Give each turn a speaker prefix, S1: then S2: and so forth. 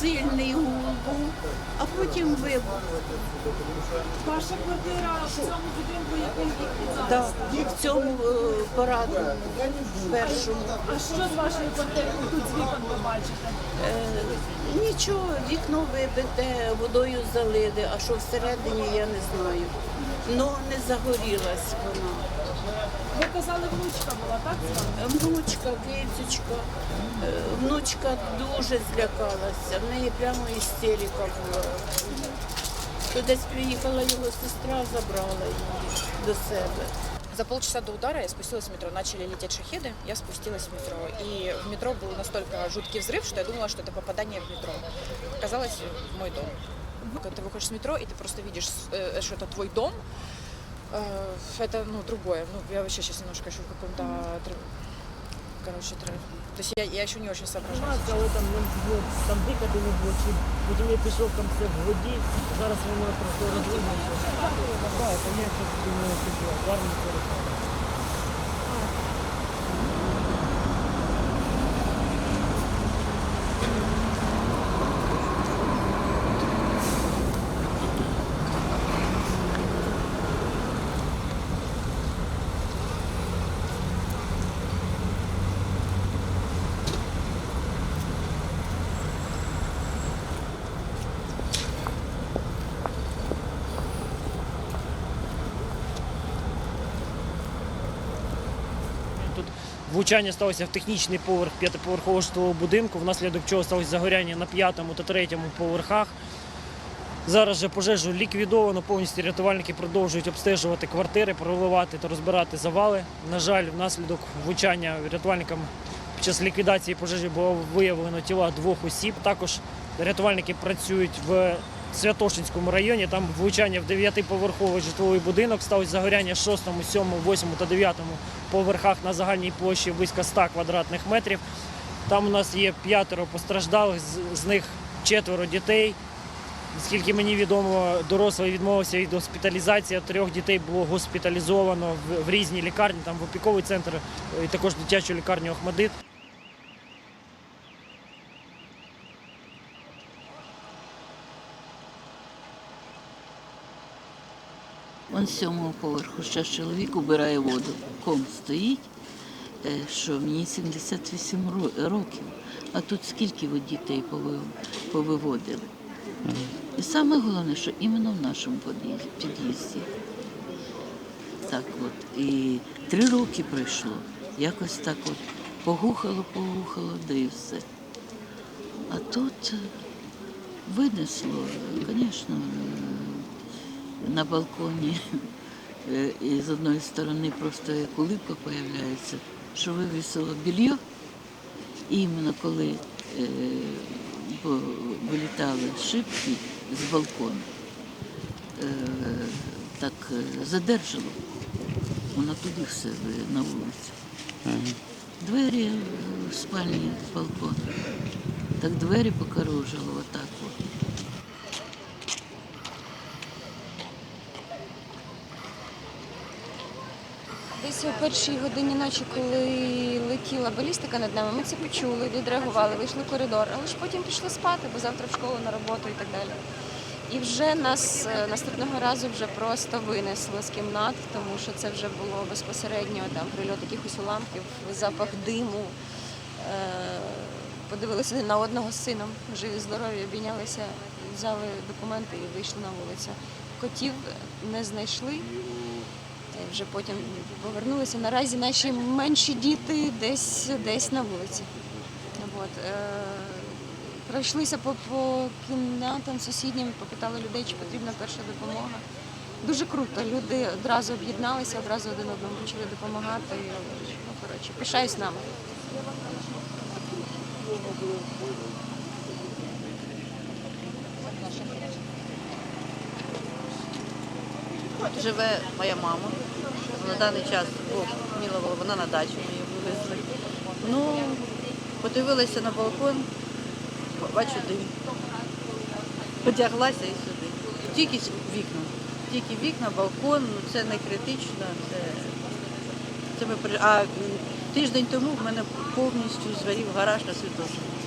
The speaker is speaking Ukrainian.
S1: Сильний гул був, а потім вибух.
S2: Ваша квартира в цьому будинку який
S1: Да, в цьому е, парадному першому.
S2: А що з вашої квартири тут з вікон ви бачите?
S1: Е, нічого, вікно вибите, водою залили, а що всередині, я не знаю. Ну, не загорілась вона.
S2: Ви казали, внучка була, так? з вами?
S1: Внучка, кицючка, е, внучка дуже злякалася, в неї прямо істерика була. То десь приїхала його сестра, забрала її до себе.
S3: За полчаса до удара я спустилась в метро. Начали лететь шахеды, я спустилась в метро. И в метро был настолько жуткий взрыв, что я думала, что это попадание в метро. Оказалось, в мой дом. Когда ты выходишь с метро, и ты просто видишь, э, что это твой дом, э, это, ну, другое. Ну, я вообще сейчас немножко еще в каком-то... тр- Короче, тр- то есть я, я еще не очень соображаю.
S4: Інформація, але там не було, там дихати не було, чи потім я пішов там все в воді, зараз воно трохи розвинеться. Так, там є щось Влучання сталося в технічний поверх п'ятиповерхового житлового будинку, внаслідок чого сталося загоряння на п'ятому та третьому поверхах. Зараз же пожежу ліквідовано, повністю рятувальники продовжують обстежувати квартири, проливати та розбирати завали. На жаль, внаслідок влучання рятувальникам під час ліквідації пожежі було виявлено тіла двох осіб. Також рятувальники працюють в Святошинському районі. Там влучання в дев'ятиповерховий житловий будинок, сталося загоряння в шостому, сьомому, восьмому та дев'ятому поверхах на загальній площі близько 100 квадратних метрів. Там у нас є п'ятеро постраждалих, з- них четверо дітей. Наскільки мені відомо, дорослий відмовився від госпіталізації. Трьох дітей було госпіталізовано в, в різні лікарні, там в опіковий центр і також дитячу лікарню Охмадит.
S5: Он з сьомого поверху ще чоловік убирає воду. Ком стоїть, е, що мені 78 років. А тут скільки ви дітей повиводили. І саме головне, що іменно в нашому під'їзді-. Так от. І три роки пройшло. Якось так от погухало, погухало, да все. А тут е, винесло, звісно, на балконі. Е, І з одної сторони просто як улипка появляється, що вивісило більйо. І іменно коли е, вилітали шибки з балкону, е, так задержало. Воно туди все на вулицю. Двері е, в спальні з балкону. Так двері покорожило отак. От.
S6: Десь о першій годині ночі, коли летіла балістика над нами, ми це почули, відреагували, вийшли в коридор, але ж потім пішли спати, бо завтра в школу на роботу і так далі. І вже нас е, наступного разу вже просто винесло з кімнат, тому що це вже було безпосередньо там прильот якихось уламків, запах диму. Е, Подивилися на одного з сином, живі, здорові, обійнялися, взяли документи і вийшли на вулицю. Котів не знайшли. Вже потім повернулися. Наразі наші менші діти десь, десь на вулиці. От, е, пройшлися по, по кімнатам сусіднім, попитали людей, чи потрібна перша допомога. Дуже круто. Люди одразу об'єдналися, одразу один одному почали допомагати. Ну, коротше, пишаюсь нами.
S7: Живе моя мама. На даний час Бог милувала, вона на дачу ми її вивезли. Ну, подивилася на балкон, бачу дим. Потяглася і сюди. Тільки вікна. тільки вікна, балкон, ну це не критично. Це, це ми а тиждень тому в мене повністю згорів гараж на світофорі.